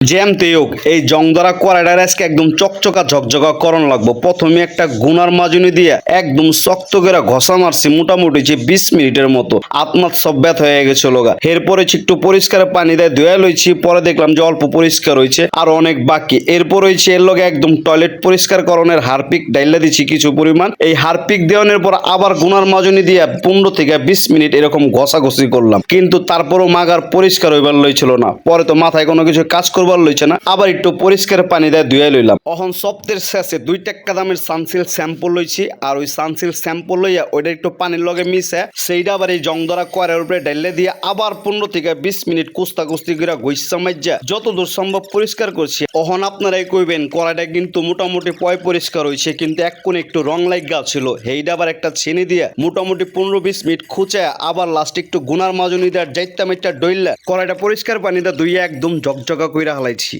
জ্যামতে হোক, এই জং ধরা কড়াইটার আজকে একদম চকচকা ঝকঝকা করণ লাগবো। প্রথমে একটা গুনার মাজুনি দিয়ে একদম শক্ত করে ঘষা মারছি মোটামুটি যে বিশ মিনিটের মতো। আত্মাত সব হয়ে গেছিল গা এরপরে একটু পরিষ্কার পানি দিয়ে ধুয়ে লইছি, পরে দেখলাম যে অল্প পরিষ্কার হয়েছে আর অনেক বাকি। এরপর হয়েছে এর লগে একদম টয়লেট পরিষ্কার করণের হারপিক ডাইলা দিচ্ছি কিছু পরিমাণ। এই হারপিক দেওয়ানোর পর আবার গুনার মাজুনি দিয়ে পনেরো থেকে বিশ মিনিট এরকম ঘষাঘষি করলাম। কিন্তু তারপরও মাগার পরিষ্কার হইবার লইছিল না। পরে তো মাথায় কোনো কিছু কাজ করবার লইছে না, আবার একটু পরিষ্কার পানি দিয়ে ধুয়ে লইলাম। অহন সপ্তাহের শেষে দুই টাকা দামের সানসিল শ্যাম্পু লইছি, আর ওই সানসিল শ্যাম্পু লইয়া ওইটা একটু পানির লগে মিশে, সেইটা আবার এই জং ধরা কয়ারের উপরে ডাইলে দিয়ে আবার পনেরো থেকে বিশ মিনিট কুস্তা কুস্তি করে গৈসা মাইজা যত দূর সম্ভব পরিষ্কার করছি। অহন আপনারাই কইবেন, কড়াইটা কিন্তু মোটামুটি পয় পরিষ্কার হয়েছে কিন্তু এক কোণে একটু রং লাগা ছিল, সেইটা আবার একটা ছেনি দিয়ে মোটামুটি পনেরো বিশ মিনিট খুঁচে আবার লাস্টে একটু গুনার মাজনি দেওয়ার যাইতা মাইটা ডইলা কড়াইটা পরিষ্কার পানি দিয়ে ধুইয়া একদম ঝকঝকা কইরা Scarlett